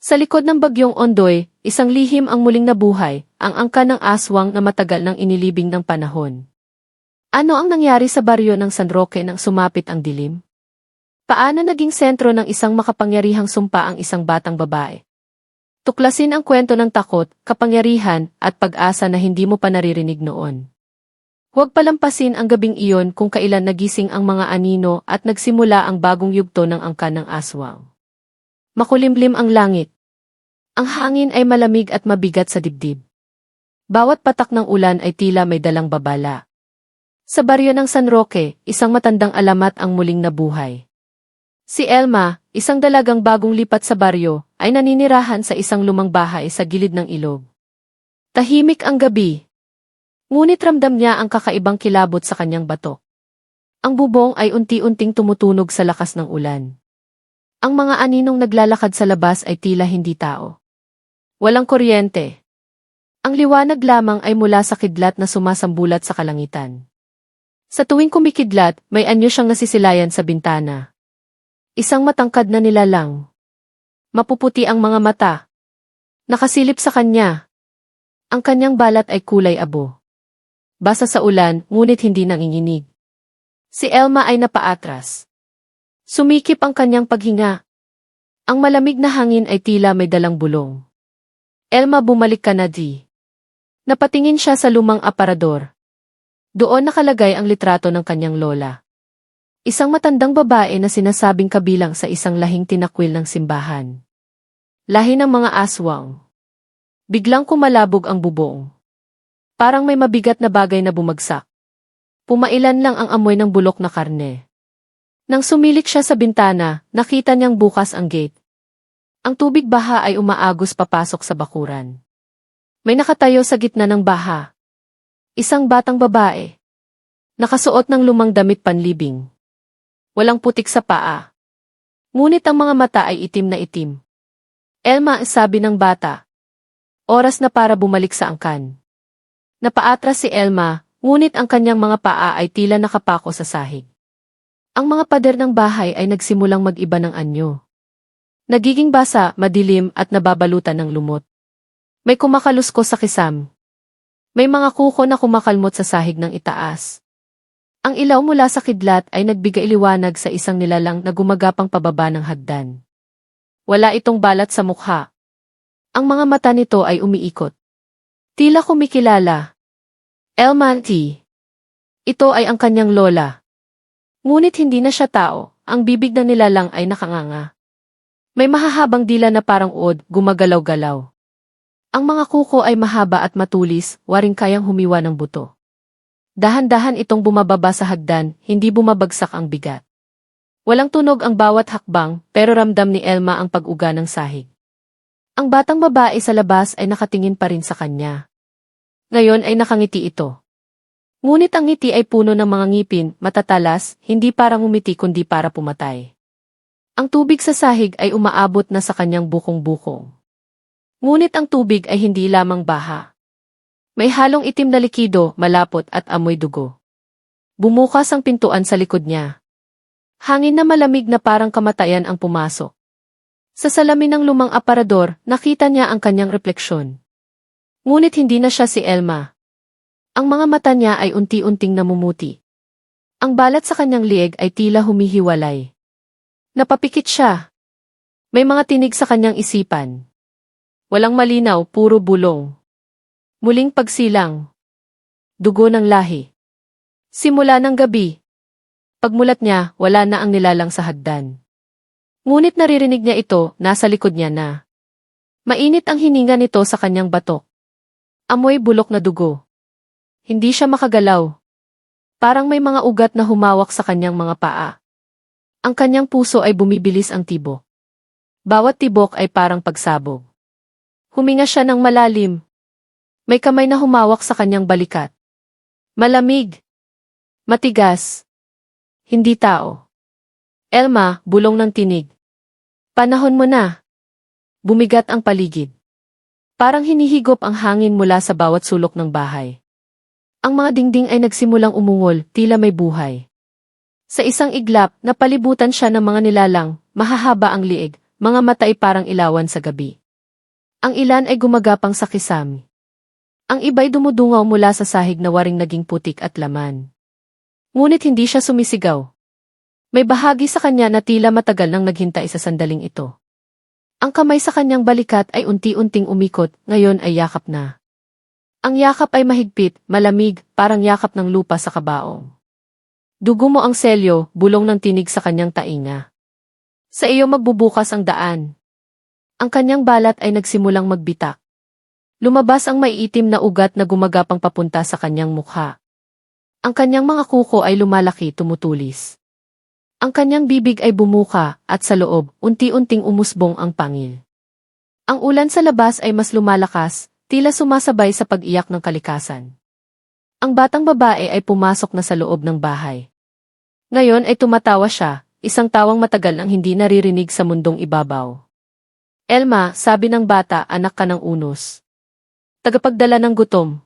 Sa likod ng bagyong Ondoy, isang lihim ang muling nabuhay, ang angka ng aswang na matagal nang inilibing ng panahon. Ano ang nangyari sa baryo ng San Roque nang sumapit ang dilim? Paano naging sentro ng isang makapangyarihang sumpa ang isang batang babae? Tuklasin ang kwento ng takot, kapangyarihan, at pag-asa na hindi mo pa naririnig noon. Huwag palampasin ang gabing iyon kung kailan nagising ang mga anino at nagsimula ang bagong yugto ng angka ng aswang. Makulimlim ang langit. Ang hangin ay malamig at mabigat sa dibdib. Bawat patak ng ulan ay tila may dalang babala. Sa baryo ng San Roque, isang matandang alamat ang muling nabuhay. Si Elma, isang dalagang bagong lipat sa baryo, ay naninirahan sa isang lumang bahay sa gilid ng ilog. Tahimik ang gabi. Ngunit ramdam niya ang kakaibang kilabot sa kanyang bato. Ang bubong ay unti-unting tumutunog sa lakas ng ulan. Ang mga aninong naglalakad sa labas ay tila hindi tao. Walang kuryente. Ang liwanag lamang ay mula sa kidlat na sumasambulat sa kalangitan. Sa tuwing kumikidlat, may anyo siyang nasisilayan sa bintana. Isang matangkad na nilalang. Mapuputi ang mga mata. Nakasilip sa kanya. Ang kanyang balat ay kulay abo. Basa sa ulan, ngunit hindi nanginginig. Si Elma ay napaatras. Sumikip ang kanyang paghinga. Ang malamig na hangin ay tila may dalang bulong. Elma bumalik ka na di. Napatingin siya sa lumang aparador. Doon nakalagay ang litrato ng kanyang lola. Isang matandang babae na sinasabing kabilang sa isang lahing tinakwil ng simbahan. Lahi ng mga aswang. Biglang kumalabog ang bubong. Parang may mabigat na bagay na bumagsak. Pumailan lang ang amoy ng bulok na karne. Nang sumilik siya sa bintana, nakita niyang bukas ang gate. Ang tubig baha ay umaagos papasok sa bakuran. May nakatayo sa gitna ng baha. Isang batang babae. Nakasuot ng lumang damit panlibing. Walang putik sa paa. Ngunit ang mga mata ay itim na itim. Elma, sabi ng bata. Oras na para bumalik sa angkan. Napaatras si Elma, ngunit ang kanyang mga paa ay tila nakapako sa sahig. Ang mga pader ng bahay ay nagsimulang mag-iba ng anyo. Nagiging basa, madilim at nababalutan ng lumot. May kumakalusko sa kisam. May mga kuko na kumakalmot sa sahig ng itaas. Ang ilaw mula sa kidlat ay nagbigay liwanag sa isang nilalang na gumagapang pababa ng hagdan. Wala itong balat sa mukha. Ang mga mata nito ay umiikot. Tila kumikilala. Elman T. Ito ay ang kanyang lola. Ngunit hindi na siya tao, ang bibig na nilalang ay nakanganga. May mahahabang dila na parang uod, gumagalaw-galaw. Ang mga kuko ay mahaba at matulis, waring kayang humiwa ng buto. Dahan-dahan itong bumababa sa hagdan, hindi bumabagsak ang bigat. Walang tunog ang bawat hakbang, pero ramdam ni Elma ang pag-uga ng sahig. Ang batang babae sa labas ay nakatingin pa rin sa kanya. Ngayon ay nakangiti ito. Ngunit ang ngiti ay puno ng mga ngipin, matatalas, hindi para ngumiti kundi para pumatay. Ang tubig sa sahig ay umaabot na sa kanyang bukong-bukong. Ngunit ang tubig ay hindi lamang baha. May halong itim na likido, malapot at amoy dugo. Bumukas ang pintuan sa likod niya. Hangin na malamig na parang kamatayan ang pumasok. Sa salamin ng lumang aparador, nakita niya ang kanyang refleksyon. Ngunit hindi na siya si Elma. Ang mga mata niya ay unti-unting namumuti. Ang balat sa kanyang lieg ay tila humihiwalay. Napapikit siya. May mga tinig sa kanyang isipan. Walang malinaw, puro bulong. Muling pagsilang. Dugo ng lahi. Simula ng gabi. Pagmulat niya, wala na ang nilalang sa hagdan. Ngunit naririnig niya ito, nasa likod niya na. Mainit ang hininga nito sa kanyang batok. Amoy bulok na dugo. Hindi siya makagalaw. Parang may mga ugat na humawak sa kanyang mga paa. Ang kanyang puso ay bumibilis ang tibok. Bawat tibok ay parang pagsabog. Huminga siya ng malalim. May kamay na humawak sa kanyang balikat. Malamig. Matigas. Hindi tao. Elma, bulong ng tinig. Panahon mo na. Bumigat ang paligid. Parang hinihigop ang hangin mula sa bawat sulok ng bahay. Ang mga dingding ay nagsimulang umungol, tila may buhay. Sa isang iglap, napalibutan siya ng mga nilalang, mahahaba ang liig, mga mata ay parang ilawan sa gabi. Ang ilan ay gumagapang sa kisami. Ang iba'y dumudungaw mula sa sahig na waring naging putik at laman. Ngunit hindi siya sumisigaw. May bahagi sa kanya na tila matagal nang naghintay sa sandaling ito. Ang kamay sa kanyang balikat ay unti-unting umikot, ngayon ay yakap na. Ang yakap ay mahigpit, malamig, parang yakap ng lupa sa kabaong. Dugo mo ang selyo, bulong ng tinig sa kanyang tainga. Sa iyo magbubukas ang daan. Ang kanyang balat ay nagsimulang magbitak. Lumabas ang maiitim na ugat na gumagapang papunta sa kanyang mukha. Ang kanyang mga kuko ay lumalaki tumutulis. Ang kanyang bibig ay bumuka, at sa loob, unti-unting umusbong ang pangil. Ang ulan sa labas ay mas lumalakas, tila sumasabay sa pag-iyak ng kalikasan. Ang batang babae ay pumasok na sa loob ng bahay. Ngayon ay tumatawa siya, isang tawang matagal nang hindi naririnig sa mundong ibabaw. Elma, sabi ng bata, anak ka ng unos. Tagapagdala ng gutom.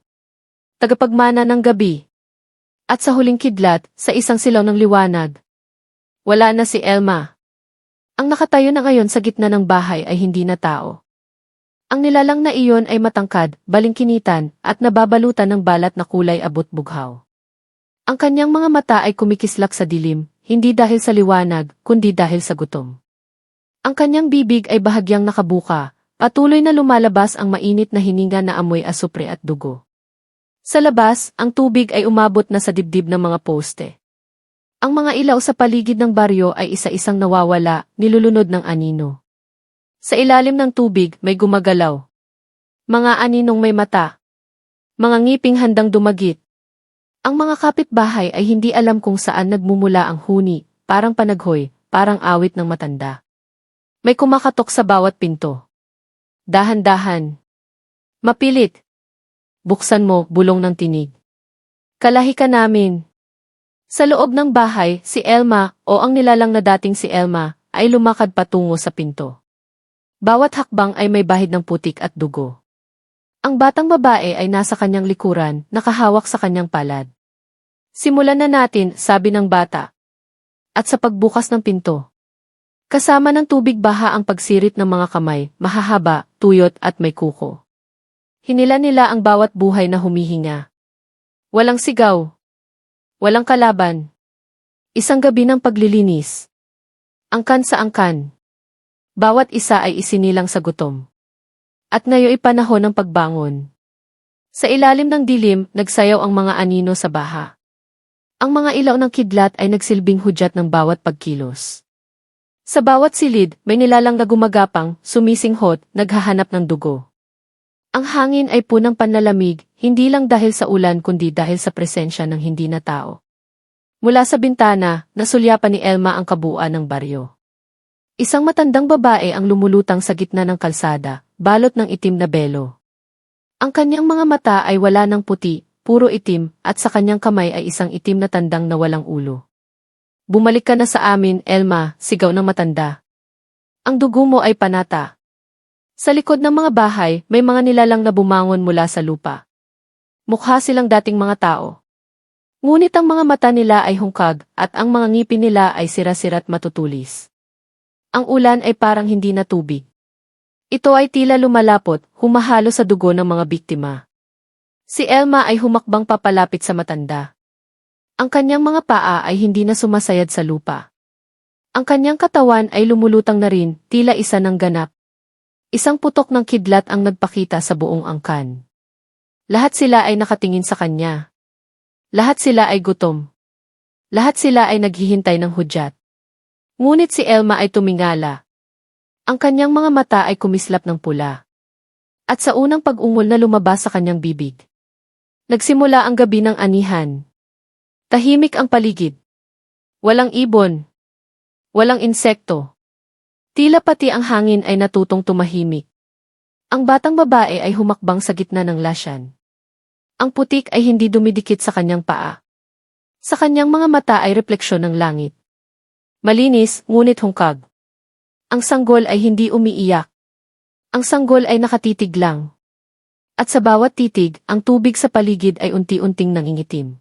Tagapagmana ng gabi. At sa huling kidlat, sa isang silaw ng liwanag, wala na si Elma. Ang nakatayo na ngayon sa gitna ng bahay ay hindi na tao. Ang nilalang na iyon ay matangkad, balingkinitan, at nababalutan ng balat na kulay abot bughaw. Ang kanyang mga mata ay kumikislak sa dilim, hindi dahil sa liwanag, kundi dahil sa gutom. Ang kanyang bibig ay bahagyang nakabuka, patuloy na lumalabas ang mainit na hininga na amoy asupre at dugo. Sa labas, ang tubig ay umabot na sa dibdib ng mga poste. Ang mga ilaw sa paligid ng baryo ay isa-isang nawawala, nilulunod ng anino. Sa ilalim ng tubig may gumagalaw. Mga aninong may mata. Mga ngiping handang dumagit. Ang mga kapitbahay ay hindi alam kung saan nagmumula ang huni, parang panaghoy, parang awit ng matanda. May kumakatok sa bawat pinto. Dahan-dahan. Mapilit. Buksan mo, bulong ng tinig. Kalahi ka namin. Sa loob ng bahay, si Elma, o ang nilalang na dating si Elma, ay lumakad patungo sa pinto. Bawat hakbang ay may bahid ng putik at dugo. Ang batang babae ay nasa kanyang likuran, nakahawak sa kanyang palad. Simulan na natin, sabi ng bata. At sa pagbukas ng pinto. Kasama ng tubig baha ang pagsirit ng mga kamay, mahahaba, tuyot at may kuko. Hinila nila ang bawat buhay na humihinga. Walang sigaw, Walang kalaban. Isang gabi ng paglilinis. Angkan sa angkan. Bawat isa ay isinilang sa gutom. At ngayon ay panahon ng pagbangon. Sa ilalim ng dilim, nagsayaw ang mga anino sa baha. Ang mga ilaw ng kidlat ay nagsilbing hudyat ng bawat pagkilos. Sa bawat silid, may nilalang na gumagapang, sumisinghot, naghahanap ng dugo. Ang hangin ay punang panlalamig, hindi lang dahil sa ulan kundi dahil sa presensya ng hindi na tao. Mula sa bintana, nasulyapan ni Elma ang kabuuan ng baryo. Isang matandang babae ang lumulutang sa gitna ng kalsada, balot ng itim na belo. Ang kanyang mga mata ay wala ng puti, puro itim, at sa kanyang kamay ay isang itim na tandang na walang ulo. Bumalik ka na sa amin, Elma, sigaw ng matanda. Ang dugo mo ay panata, sa likod ng mga bahay, may mga nilalang na bumangon mula sa lupa. Mukha silang dating mga tao. Ngunit ang mga mata nila ay hungkag at ang mga ngipin nila ay sira-sira't matutulis. Ang ulan ay parang hindi na tubig. Ito ay tila lumalapot, humahalo sa dugo ng mga biktima. Si Elma ay humakbang papalapit sa matanda. Ang kanyang mga paa ay hindi na sumasayad sa lupa. Ang kanyang katawan ay lumulutang na rin, tila isa ng ganap. Isang putok ng kidlat ang nagpakita sa buong angkan. Lahat sila ay nakatingin sa kanya. Lahat sila ay gutom. Lahat sila ay naghihintay ng hudyat. Ngunit si Elma ay tumingala. Ang kanyang mga mata ay kumislap ng pula. At sa unang pag-ungol na lumabas sa kanyang bibig. Nagsimula ang gabi ng anihan. Tahimik ang paligid. Walang ibon. Walang insekto. Tila pati ang hangin ay natutong tumahimik. Ang batang babae ay humakbang sa gitna ng lasyan. Ang putik ay hindi dumidikit sa kanyang paa. Sa kanyang mga mata ay refleksyon ng langit. Malinis, ngunit hungkag. Ang sanggol ay hindi umiiyak. Ang sanggol ay nakatitig lang. At sa bawat titig, ang tubig sa paligid ay unti-unting nangingitim.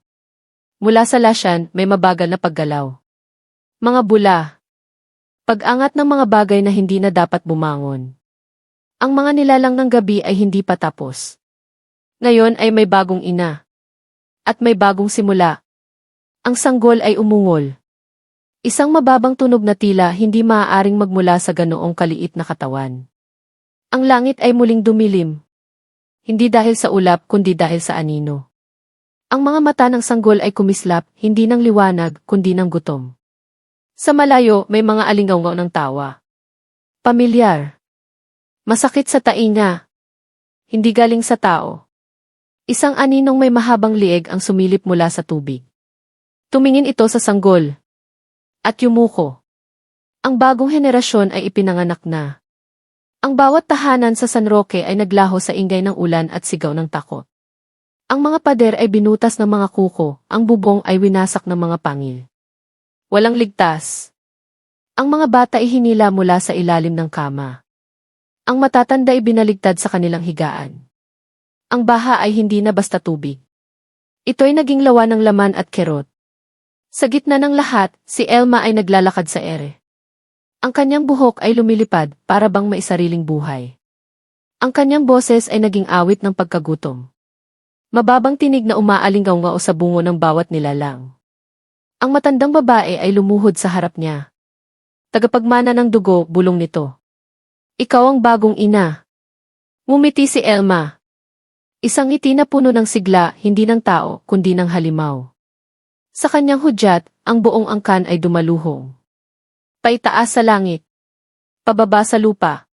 Mula sa lasyan, may mabagal na paggalaw. Mga bula, Pag-angat ng mga bagay na hindi na dapat bumangon. Ang mga nilalang ng gabi ay hindi pa tapos. Ngayon ay may bagong ina. At may bagong simula. Ang sanggol ay umungol. Isang mababang tunog na tila hindi maaaring magmula sa ganoong kaliit na katawan. Ang langit ay muling dumilim. Hindi dahil sa ulap kundi dahil sa anino. Ang mga mata ng sanggol ay kumislap, hindi ng liwanag kundi ng gutom. Sa malayo may mga alingaw ng tawa. Pamilyar. Masakit sa tainga. Hindi galing sa tao. Isang aninong may mahabang lieg ang sumilip mula sa tubig. Tumingin ito sa sanggol. At yumuko. Ang bagong henerasyon ay ipinanganak na. Ang bawat tahanan sa San Roque ay naglaho sa ingay ng ulan at sigaw ng takot. Ang mga pader ay binutas ng mga kuko, ang bubong ay winasak ng mga pangil. Walang ligtas. Ang mga bata ay hinila mula sa ilalim ng kama. Ang matatanda ay binaligtad sa kanilang higaan. Ang baha ay hindi na basta tubig. Ito ay naging lawa ng laman at kerot. Sa gitna ng lahat, si Elma ay naglalakad sa ere. Ang kanyang buhok ay lumilipad para bang may sariling buhay. Ang kanyang boses ay naging awit ng pagkagutom. Mababang tinig na umaalingaw nga sa bungo ng bawat nilalang. Ang matandang babae ay lumuhod sa harap niya. Tagapagmana ng dugo, bulong nito. Ikaw ang bagong ina. Ngumiti si Elma. Isang ngiti na puno ng sigla, hindi ng tao, kundi ng halimaw. Sa kanyang hudyat, ang buong angkan ay dumaluhong. Paitaas sa langit. Pababa sa lupa.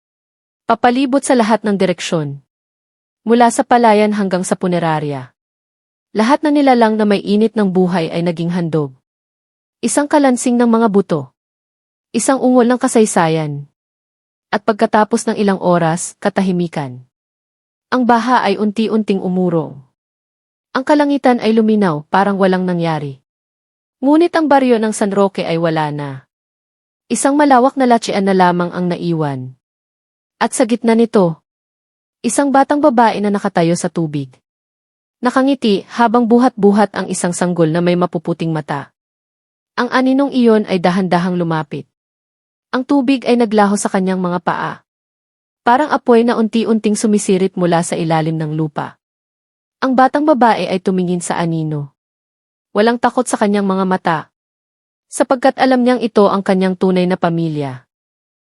Papalibot sa lahat ng direksyon. Mula sa palayan hanggang sa punerarya. Lahat na nilalang na may init ng buhay ay naging handog. Isang kalansing ng mga buto. Isang ungol ng kasaysayan. At pagkatapos ng ilang oras, katahimikan. Ang baha ay unti-unting umurong. Ang kalangitan ay luminaw, parang walang nangyari. Ngunit ang baryo ng San Roque ay wala na. Isang malawak na latsian na lamang ang naiwan. At sa gitna nito, isang batang babae na nakatayo sa tubig. Nakangiti habang buhat-buhat ang isang sanggol na may mapuputing mata. Ang aninong iyon ay dahan-dahang lumapit. Ang tubig ay naglaho sa kanyang mga paa. Parang apoy na unti-unting sumisirit mula sa ilalim ng lupa. Ang batang babae ay tumingin sa anino. Walang takot sa kanyang mga mata. Sapagkat alam niyang ito ang kanyang tunay na pamilya.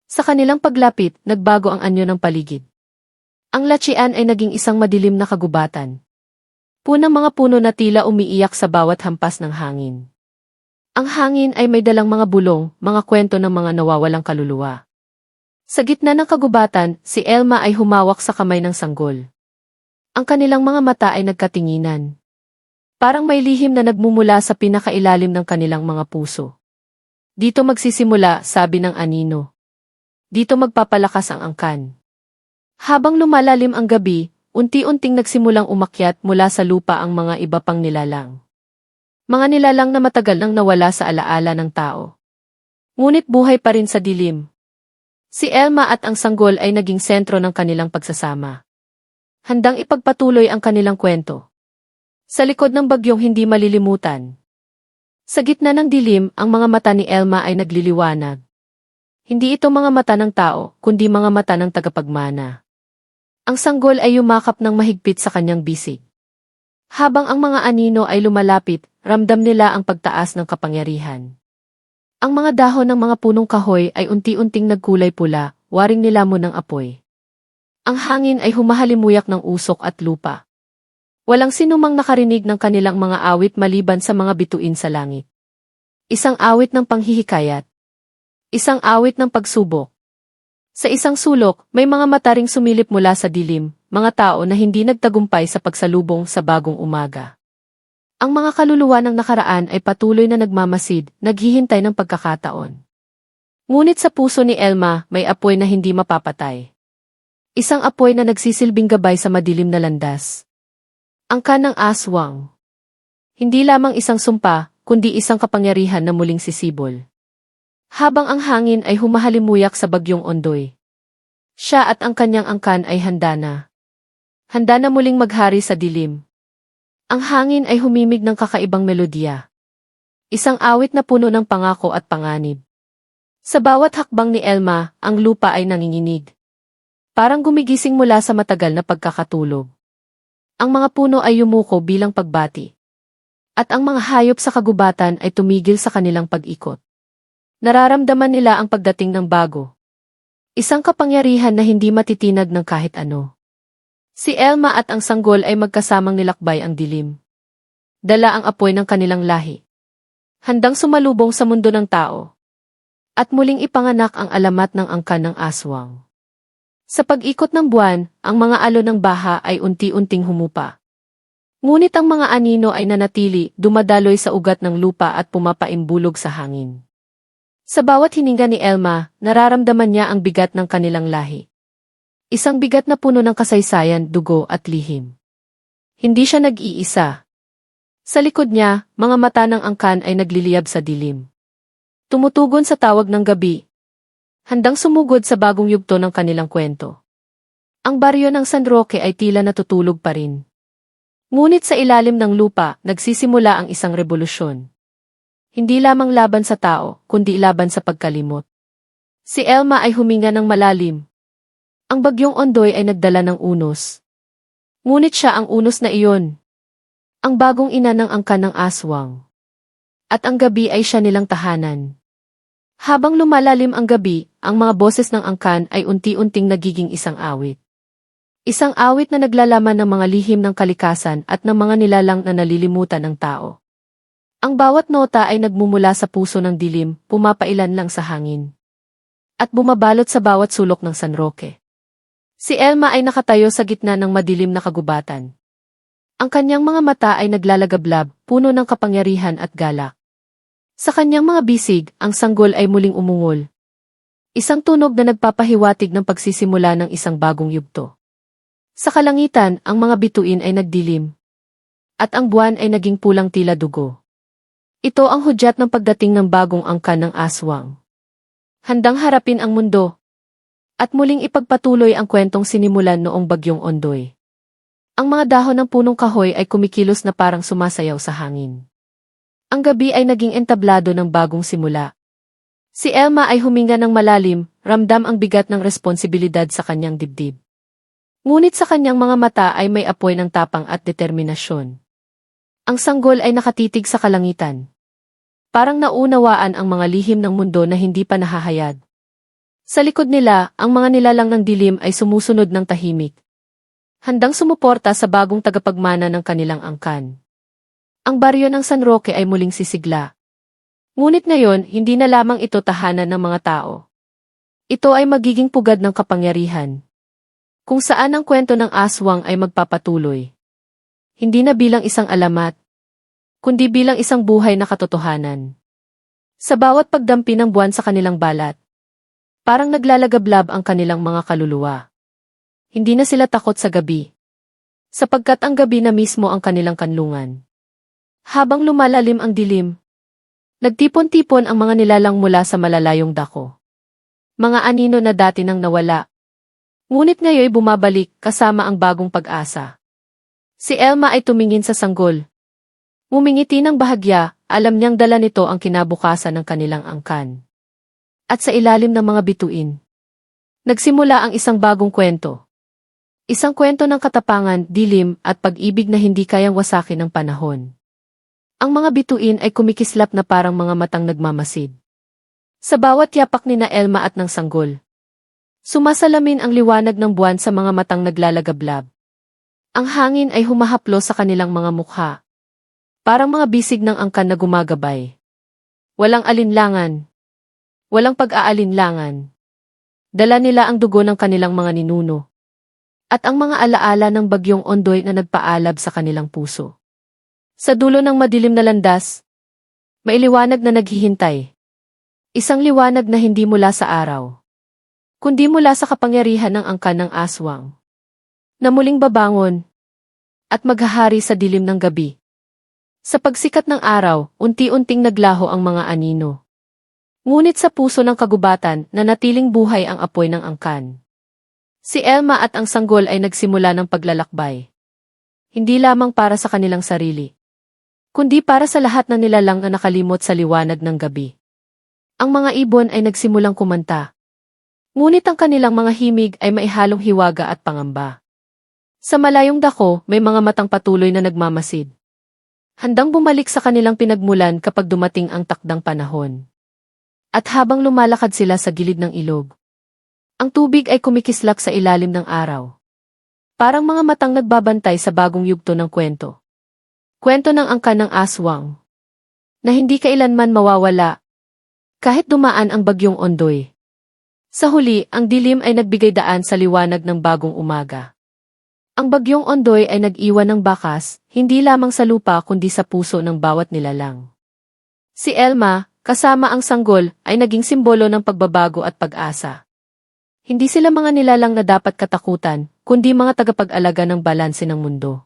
Sa kanilang paglapit, nagbago ang anyo ng paligid. Ang lachian ay naging isang madilim na kagubatan. Punang mga puno na tila umiiyak sa bawat hampas ng hangin. Ang hangin ay may dalang mga bulong, mga kwento ng mga nawawalang kaluluwa. Sa gitna ng kagubatan, si Elma ay humawak sa kamay ng sanggol. Ang kanilang mga mata ay nagkatinginan. Parang may lihim na nagmumula sa pinakailalim ng kanilang mga puso. Dito magsisimula, sabi ng anino. Dito magpapalakas ang angkan. Habang lumalalim ang gabi, unti-unting nagsimulang umakyat mula sa lupa ang mga iba pang nilalang. Mga nilalang na matagal nang nawala sa alaala ng tao. Ngunit buhay pa rin sa dilim. Si Elma at ang sanggol ay naging sentro ng kanilang pagsasama. Handang ipagpatuloy ang kanilang kwento. Sa likod ng bagyong hindi malilimutan. Sa gitna ng dilim, ang mga mata ni Elma ay nagliliwanag. Hindi ito mga mata ng tao, kundi mga mata ng tagapagmana. Ang sanggol ay yumakap ng mahigpit sa kanyang bisig. Habang ang mga anino ay lumalapit, ramdam nila ang pagtaas ng kapangyarihan. Ang mga dahon ng mga punong kahoy ay unti-unting nagkulay pula, waring nilamon ng apoy. Ang hangin ay humahalimuyak ng usok at lupa. Walang sinumang nakarinig ng kanilang mga awit maliban sa mga bituin sa langit. Isang awit ng panghihikayat. Isang awit ng pagsubok. Sa isang sulok, may mga mataring sumilip mula sa dilim, mga tao na hindi nagtagumpay sa pagsalubong sa bagong umaga. Ang mga kaluluwa ng nakaraan ay patuloy na nagmamasid, naghihintay ng pagkakataon. Ngunit sa puso ni Elma, may apoy na hindi mapapatay. Isang apoy na nagsisilbing gabay sa madilim na landas. Ang kanang aswang. Hindi lamang isang sumpa, kundi isang kapangyarihan na muling sisibol. Habang ang hangin ay humahalimuyak sa bagyong ondoy. Siya at ang kanyang angkan ay handa na. Handa na muling maghari sa dilim. Ang hangin ay humimig ng kakaibang melodiya. Isang awit na puno ng pangako at panganib. Sa bawat hakbang ni Elma, ang lupa ay nanginginig. Parang gumigising mula sa matagal na pagkakatulog. Ang mga puno ay yumuko bilang pagbati. At ang mga hayop sa kagubatan ay tumigil sa kanilang pag-ikot. Nararamdaman nila ang pagdating ng bago. Isang kapangyarihan na hindi matitinag ng kahit ano. Si Elma at ang sanggol ay magkasamang nilakbay ang dilim. Dala ang apoy ng kanilang lahi. Handang sumalubong sa mundo ng tao. At muling ipanganak ang alamat ng angkan ng aswang. Sa pag-ikot ng buwan, ang mga alo ng baha ay unti-unting humupa. Ngunit ang mga anino ay nanatili, dumadaloy sa ugat ng lupa at pumapaimbulog sa hangin. Sa bawat hininga ni Elma, nararamdaman niya ang bigat ng kanilang lahi. Isang bigat na puno ng kasaysayan, dugo at lihim. Hindi siya nag-iisa. Sa likod niya, mga mata ng angkan ay nagliliyab sa dilim. Tumutugon sa tawag ng gabi. Handang sumugod sa bagong yugto ng kanilang kwento. Ang baryo ng San Roque ay tila natutulog pa rin. Ngunit sa ilalim ng lupa, nagsisimula ang isang revolusyon. Hindi lamang laban sa tao, kundi laban sa pagkalimot. Si Elma ay huminga ng malalim. Ang bagyong ondoy ay nagdala ng unos. Ngunit siya ang unos na iyon. Ang bagong ina ng angkan ng aswang. At ang gabi ay siya nilang tahanan. Habang lumalalim ang gabi, ang mga boses ng angkan ay unti-unting nagiging isang awit. Isang awit na naglalaman ng mga lihim ng kalikasan at ng mga nilalang na nalilimutan ng tao. Ang bawat nota ay nagmumula sa puso ng dilim, pumapailan lang sa hangin. At bumabalot sa bawat sulok ng San Roque. Si Elma ay nakatayo sa gitna ng madilim na kagubatan. Ang kanyang mga mata ay naglalagablab, puno ng kapangyarihan at galak. Sa kanyang mga bisig, ang sanggol ay muling umungol. Isang tunog na nagpapahiwatig ng pagsisimula ng isang bagong yugto. Sa kalangitan, ang mga bituin ay nagdilim. At ang buwan ay naging pulang tila dugo. Ito ang hudyat ng pagdating ng bagong angkan ng aswang. Handang harapin ang mundo. At muling ipagpatuloy ang kwentong sinimulan noong bagyong ondoy. Ang mga dahon ng punong kahoy ay kumikilos na parang sumasayaw sa hangin. Ang gabi ay naging entablado ng bagong simula. Si Elma ay huminga ng malalim, ramdam ang bigat ng responsibilidad sa kanyang dibdib. Ngunit sa kanyang mga mata ay may apoy ng tapang at determinasyon. Ang sanggol ay nakatitig sa kalangitan. Parang naunawaan ang mga lihim ng mundo na hindi pa nahahayad. Sa likod nila, ang mga nilalang ng dilim ay sumusunod ng tahimik. Handang sumuporta sa bagong tagapagmana ng kanilang angkan. Ang baryo ng San Roque ay muling sisigla. Ngunit ngayon, hindi na lamang ito tahanan ng mga tao. Ito ay magiging pugad ng kapangyarihan. Kung saan ang kwento ng aswang ay magpapatuloy. Hindi na bilang isang alamat, kundi bilang isang buhay na katotohanan. Sa bawat pagdampi ng buwan sa kanilang balat, parang naglalagablab ang kanilang mga kaluluwa. Hindi na sila takot sa gabi. Sapagkat ang gabi na mismo ang kanilang kanlungan. Habang lumalalim ang dilim, nagtipon-tipon ang mga nilalang mula sa malalayong dako. Mga anino na dati nang nawala. Ngunit ngayoy bumabalik kasama ang bagong pag-asa. Si Elma ay tumingin sa sanggol. Mumingiti ng bahagya, alam niyang dala nito ang kinabukasan ng kanilang angkan. At sa ilalim ng mga bituin, nagsimula ang isang bagong kwento. Isang kwento ng katapangan, dilim, at pag-ibig na hindi kayang wasakin ng panahon. Ang mga bituin ay kumikislap na parang mga matang nagmamasid. Sa bawat yapak ni na Elma at ng sanggol. Sumasalamin ang liwanag ng buwan sa mga matang naglalagablab. Ang hangin ay humahaplo sa kanilang mga mukha. Parang mga bisig ng angkan na gumagabay. Walang alinlangan. Walang pag-aalinlangan. Dala nila ang dugo ng kanilang mga ninuno. At ang mga alaala ng bagyong ondoy na nagpaalab sa kanilang puso. Sa dulo ng madilim na landas, may liwanag na naghihintay. Isang liwanag na hindi mula sa araw, kundi mula sa kapangyarihan ng angkan ng aswang, na muling babangon at maghahari sa dilim ng gabi. Sa pagsikat ng araw, unti-unting naglaho ang mga anino. Ngunit sa puso ng kagubatan, nanatiling buhay ang apoy ng angkan. Si Elma at ang sanggol ay nagsimula ng paglalakbay. Hindi lamang para sa kanilang sarili, kundi para sa lahat ng nilalang na nakalimot sa liwanag ng gabi. Ang mga ibon ay nagsimulang kumanta. Ngunit ang kanilang mga himig ay maihalong hiwaga at pangamba. Sa malayong dako, may mga matang patuloy na nagmamasid. Handang bumalik sa kanilang pinagmulan kapag dumating ang takdang panahon. At habang lumalakad sila sa gilid ng ilog, ang tubig ay kumikislap sa ilalim ng araw. Parang mga matang nagbabantay sa bagong yugto ng kwento. Kwento ng angka ng aswang. Na hindi kailanman mawawala. Kahit dumaan ang bagyong ondoy. Sa huli, ang dilim ay nagbigay daan sa liwanag ng bagong umaga. Ang bagyong ondoy ay nag-iwan ng bakas, hindi lamang sa lupa kundi sa puso ng bawat nilalang. Si Elma, kasama ang sanggol, ay naging simbolo ng pagbabago at pag-asa. Hindi sila mga nilalang na dapat katakutan, kundi mga tagapag-alaga ng balanse ng mundo.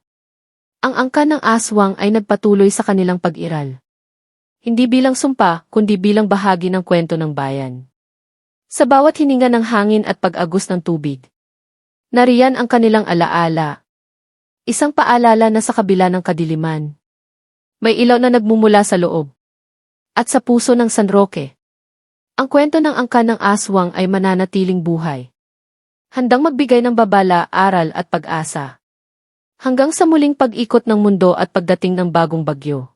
Ang angka ng aswang ay nagpatuloy sa kanilang pag-iral. Hindi bilang sumpa, kundi bilang bahagi ng kwento ng bayan. Sa bawat hininga ng hangin at pag-agos ng tubig. Nariyan ang kanilang alaala. Isang paalala na sa kabila ng kadiliman. May ilaw na nagmumula sa loob. At sa puso ng San Roque. Ang kwento ng angka ng aswang ay mananatiling buhay. Handang magbigay ng babala, aral at pag-asa. Hanggang sa muling pag-ikot ng mundo at pagdating ng bagong bagyo.